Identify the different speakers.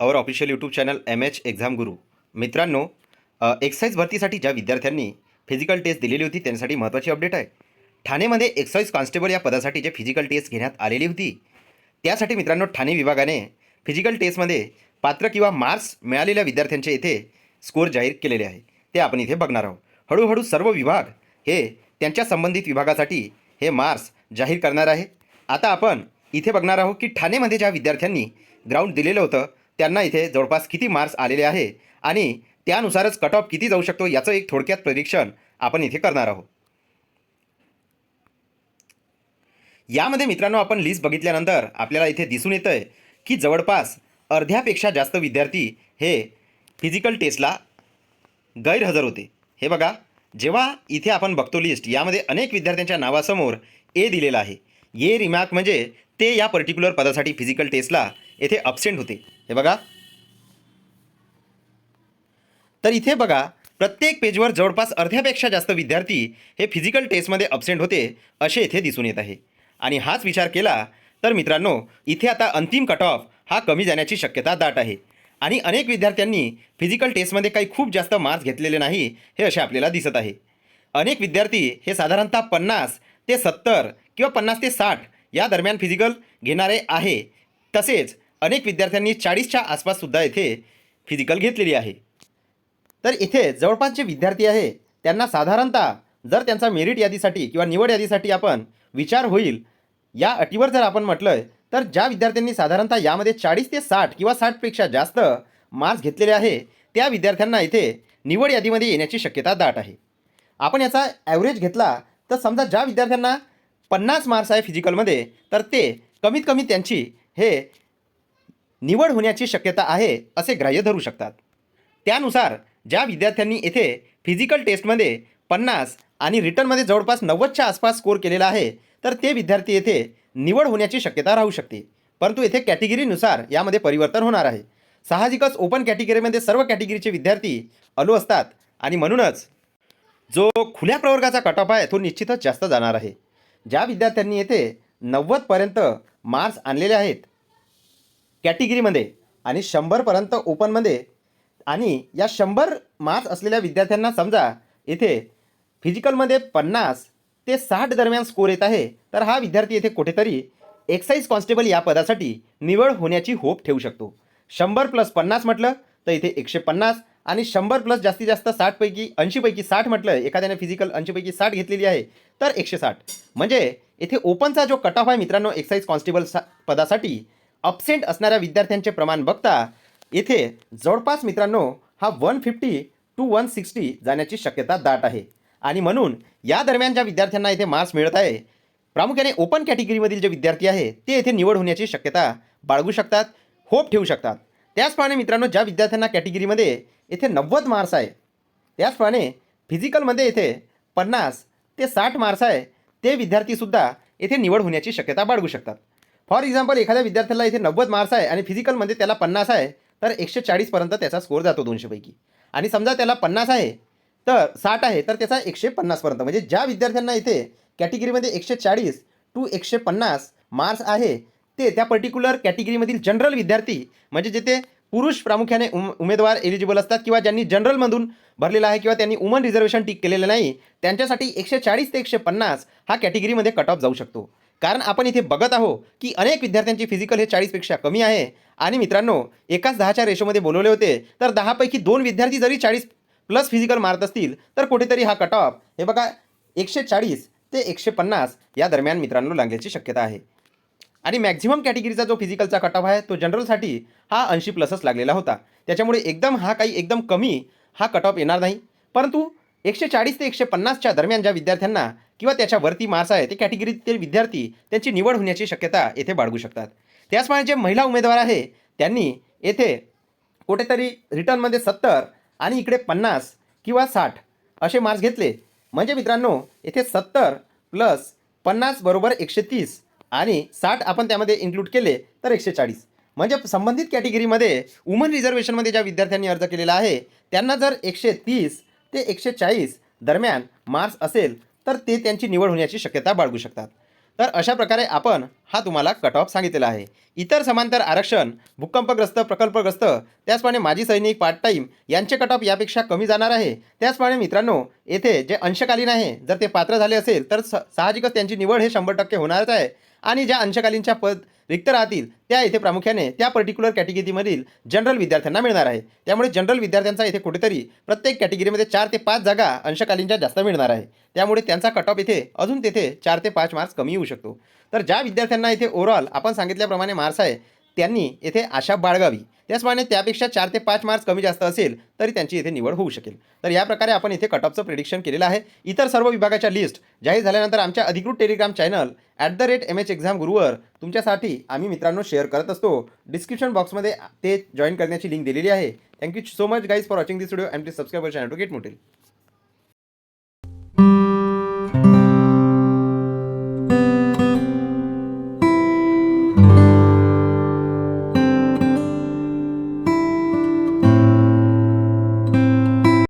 Speaker 1: Our official YouTube channel M H exam Guru मित्रांनो excise भरतीसाठी ज्या विद्यार्थ्यांनी फिजिकल टेस्ट दिलेली होती त्यांच्यासाठी महत्त्वाची अपडेट आहे. ठाणेमध्ये एक्साईज कॉन्स्टेबल या पदासाठी जे फिजिकल टेस्ट घेण्यात आलेली होती त्यासाठी मित्रांनो ठाणे विभागाने फिजिकल टेस्टमध्ये पात्र किंवा मार्क्स मिळालेल्या विद्यार्थ्यांचे येथे स्कोअर जाहीर केलेले आहे. ते आपण इथे बघणार आहोत. हळूहळू सर्व विभाग हे त्यांच्या संबंधित विभागासाठी हे मार्क्स जाहीर करणार आहे. आता आपण इथे बघणार आहोत की ठाणेमध्ये ज्या विद्यार्थ्यांनी ग्राउंड दिलेलं होतं त्यांना इथे जवळपास किती मार्क्स आलेले आहे आणि त्यानुसारच कट ऑफ किती जाऊ शकतो याचं एक थोडक्यात प्रेडिक्शन आपण इथे करणार आहोत. यामध्ये मित्रांनो आपण लिस्ट बघितल्यानंतर आपल्याला इथे दिसून येतं आहे की जवळपास अर्ध्यापेक्षा जास्त विद्यार्थी हे फिजिकल टेस्टला गैरहजर होते. हे बघा जेव्हा इथे आपण बघतो लिस्ट यामध्ये अनेक विद्यार्थ्यांच्या नावासमोर ए दिलेलं आहे. ए रिमार्क म्हणजे ते या पर्टिक्युलर पदासाठी फिजिकल टेस्टला येथे अबसेंट होते. हे बघा. तर इथे बघा प्रत्येक पेजवर जवळपास अर्ध्यापेक्षा जास्त विद्यार्थी हे फिजिकल टेस्टमध्ये अबसेंट होते असे इथे दिसून येत आहे. आणि हाच विचार केला तर मित्रांनो इथे आता अंतिम कट ऑफ हा कमी जाण्याची शक्यता दाट आहे. आणि अनेक विद्यार्थ्यांनी फिजिकल टेस्टमध्ये काही खूप जास्त मार्क्स घेतलेले नाही हे असे आपल्याला दिसत आहे. अनेक विद्यार्थी हे साधारणतः पन्नास ते सत्तर किंवा पन्नास ते साठ या दरम्यान फिजिकल घेणारे आहे. तसेच अनेक विद्यार्थ्यांनी चाळीसच्या आसपाससुद्धा येथे फिजिकल घेतलेली आहे. तर इथे जवळपास जे विद्यार्थी आहे त्यांना साधारणतः जर त्यांचा मेरिट यादीसाठी किंवा निवड यादीसाठी आपण विचार होईल या अटीवर जर आपण म्हटलं तर ज्या विद्यार्थ्यांनी साधारणतः यामध्ये चाळीस ते साठ किंवा साठपेक्षा जास्त मार्क्स घेतलेले आहे त्या विद्यार्थ्यांना इथे निवड यादीमध्ये येण्याची शक्यता दाट आहे. आपण याचा ॲव्हरेज घेतला तर समजा ज्या विद्यार्थ्यांना पन्नास मार्क्स आहे फिजिकलमध्ये तर ते कमीत कमी त्यांची हे निवड होण्याची शक्यता आहे असे ग्राह्य धरू शकतात. त्यानुसार ज्या विद्यार्थ्यांनी येथे फिजिकल टेस्टमध्ये पन्नास आणि रिटर्नमध्ये जवळपास नव्वदच्या आसपास स्कोर केलेला आहे तर ते विद्यार्थी येथे निवड होण्याची शक्यता राहू शकते. परंतु येथे कॅटेगरीनुसार यामध्ये परिवर्तन होणार आहे. साहजिकच ओपन कॅटेगरीमध्ये सर्व कॅटेगरीचे विद्यार्थी अलो असतात आणि म्हणूनच जो खुल्या प्रवर्गाचा कट ऑफ आहे तो निश्चितच जास्त जाणार आहे. ज्या विद्यार्थ्यांनी येथे नव्वदपर्यंत मार्क्स आणलेले आहेत कॅटेगरीमध्ये आणि शंभरपर्यंत ओपनमध्ये. आणि या शंभर मार्क्स असलेल्या विद्यार्थ्यांना समजा येथे फिजिकलमध्ये पन्नास ते साठ दरम्यान स्कोर येत आहे तर हा विद्यार्थी येथे कुठेतरी एक्साईज कॉन्स्टेबल या पदासाठी निवड होण्याची होप ठेवू शकतो. शंभर प्लस पन्नास म्हटलं तर इथे एकशे पन्नास आणि शंभर प्लस जास्तीत जास्त साठपैकी ऐंशीपैकी साठ म्हटलं एखाद्याने फिजिकल ऐंशीपैकी साठ घेतलेली आहे तर एकशे साठ. म्हणजे येथे ओपनचा जो कट ऑफ आहे मित्रांनो एक्साईज कॉन्स्टेबल सा पदासाठी अपसेंट असणाऱ्या विद्यार्थ्यांचे प्रमाण बघता येथे जवळपास मित्रांनो हा one fifty to one sixty जाण्याची शक्यता दाट आहे. आणि म्हणून या दरम्यान ज्या विद्यार्थ्यांना इथे मार्क्स मिळत आहे प्रामुख्याने ओपन कॅटेगरीमधील जे विद्यार्थी आहे ते येथे निवड होण्याची शक्यता बाळगू शकतात होप ठेवू शकतात. त्याचप्रमाणे मित्रांनो ज्या विद्यार्थ्यांना कॅटेगरीमध्ये येथे नव्वद मार्क्स आहे त्याचप्रमाणे फिजिकलमध्ये येथे पन्नास ते साठ मार्क्स आहे ते विद्यार्थीसुद्धा येथे निवड होण्याची शक्यता बाळगू शकतात. फॉर एक्झाम्पल एखाद्या विद्यार्थ्याला इथे नव्वद मार्क्स आहे आणि फिजिकलमध्ये त्याला पन्नास आहे तर एकशे चाळीसपर्यंत त्याचा स्कोअर जातो दोनशेपैकी. आणि समजा त्याला पन्नास आहे तर साठ आहे तर त्याचा एकशे पन्नासपर्यंत म्हणजे ज्या विद्यार्थ्यांना इथे कॅटेगरीमध्ये एकशे चाळीस टू एकशे पन्नास मार्क्स आहे ते त्या पर्टिक्युलर कॅटेगरीमधील जनरल विद्यार्थी म्हणजे जिथे पुरुष प्रामुख्याने उम उमेदवार एलिजिबल असतात किंवा ज्यांनी जनरलमधून भरलेला आहे किंवा त्यांनी वुमन रिझर्वेशन टिक केलेलं नाही त्यांच्यासाठी एकशे चाळीस ते एकशे पन्नास हा कॅटेगरीमध्ये कट ऑफ जाऊ शकतो. कारण आपण इथे बघत आहो की अनेक विद्यार्थ्यांची फिजिकल हे चाळीसपेक्षा कमी आहे. आणि मित्रांनो एकाच दहाच्या रेशोमध्ये बोलवले होते तर दहापैकी दोन विद्यार्थी जरी चाळीस प्लस फिजिकल मारत असतील तर कुठेतरी हा कट ऑफ हे बघा एकशे चाळीस ते एकशे पन्नास या दरम्यान मित्रांनो लागण्याची शक्यता आहे. आणि मॅक्झिमम कॅटेगरीचा जो फिजिकलचा कट ऑफ आहे तो जनरलसाठी हा ऐंशी प्लसच लागलेला होता. त्याच्यामुळे एकदम हा काही एकदम कमी हा कट ऑफ येणार नाही. परंतु एकशे चाळीस ते एकशे पन्नासच्या दरम्यान ज्या विद्यार्थ्यांना किंवा त्याच्यावरती मार्क्स आहे ते कॅटेगरीतील विद्यार्थी त्यांची निवड होण्याची शक्यता येथे बाळगू शकतात. त्याचप्रमाणे जे महिला उमेदवार आहे त्यांनी येथे कुठेतरी रिटर्नमध्ये सत्तर आणि इकडे पन्नास किंवा साठ असे मार्क्स घेतले. म्हणजे मित्रांनो येथे सत्तर प्लस पन्नास बरोबर एकशे तीस आणि साठ आपण त्यामध्ये इन्क्लूड केले तर एकशे चाळीस. म्हणजे संबंधित कॅटेगरीमध्ये वुमन रिझर्वेशनमध्ये ज्या विद्यार्थ्यांनी अर्ज केलेला आहे त्यांना जर एकशे तीस ते एकशे चाळीस दरम्यान मार्क्स असेल तर ते त्यांची निवड होण्याची शक्यता बाळगू शकतात. तर अशा प्रकारे आपण हा तुम्हाला कट ऑफ सांगितलेला आहे. इतर समांतर आरक्षण भूकंपग्रस्त प्रकल्पग्रस्त त्याचप्रमाणे माजी सैनिक पार्ट टाईम यांचे कट ऑफ यापेक्षा कमी जाणार आहे. त्याचप्रमाणे मित्रांनो येथे जे अंशकालीन आहे जर ते पात्र झाले असेल तर स साहजिकच त्यांची निवड हे शंभर टक्के होणारच आहे. आणि ज्या अंशकालीनच्या पद रिक्त राहतील त्या येथे प्रामुख्याने त्या पर्टिक्युलर कॅटेगरीमधील जनरल विद्यार्थ्यांना मिळणार आहे. त्यामुळे जनरल विद्यार्थ्यांचा येथे कुठेतरी प्रत्येक कॅटेगरीमध्ये चार ते पाच जागा अंशकालीनच्या जास्त मिळणार आहे. त्यामुळे त्यांचा कट ऑफ इथे अजून तेथे चार ते पाच मार्क्स कमी येऊ शकतो. तर ज्या विद्यार्थ्यांना इथे ओव्हरऑल आपण सांगितल्याप्रमाणे मार्क्स आहे त्यांनी येथे आशा बाळगावी. त्याचप्रमाणे त्यापेक्षा चार ते पाच मार्क्स कमी जास्त असेल तरी त्यांची येथे निवड होऊ शकेल. तर या प्रकारे आपण इथे कटअपचं प्रिडिक्शन केलेलं आहे. इतर सर्व विभागाच्या लिस्ट जाहीर झाल्यानंतर आमच्या अधिकृत Telegram channel at the rate M H exam गुरुवर तुमच्यासाठी आम्ही मित्रांनो शेअर करत असतो. डिस्क्रिप्शन बॉक्समध्ये ते जॉईन करण्याची लिंक दिलेली आहे. Thank you so much guys for watching this video and please subscribe channel to get motel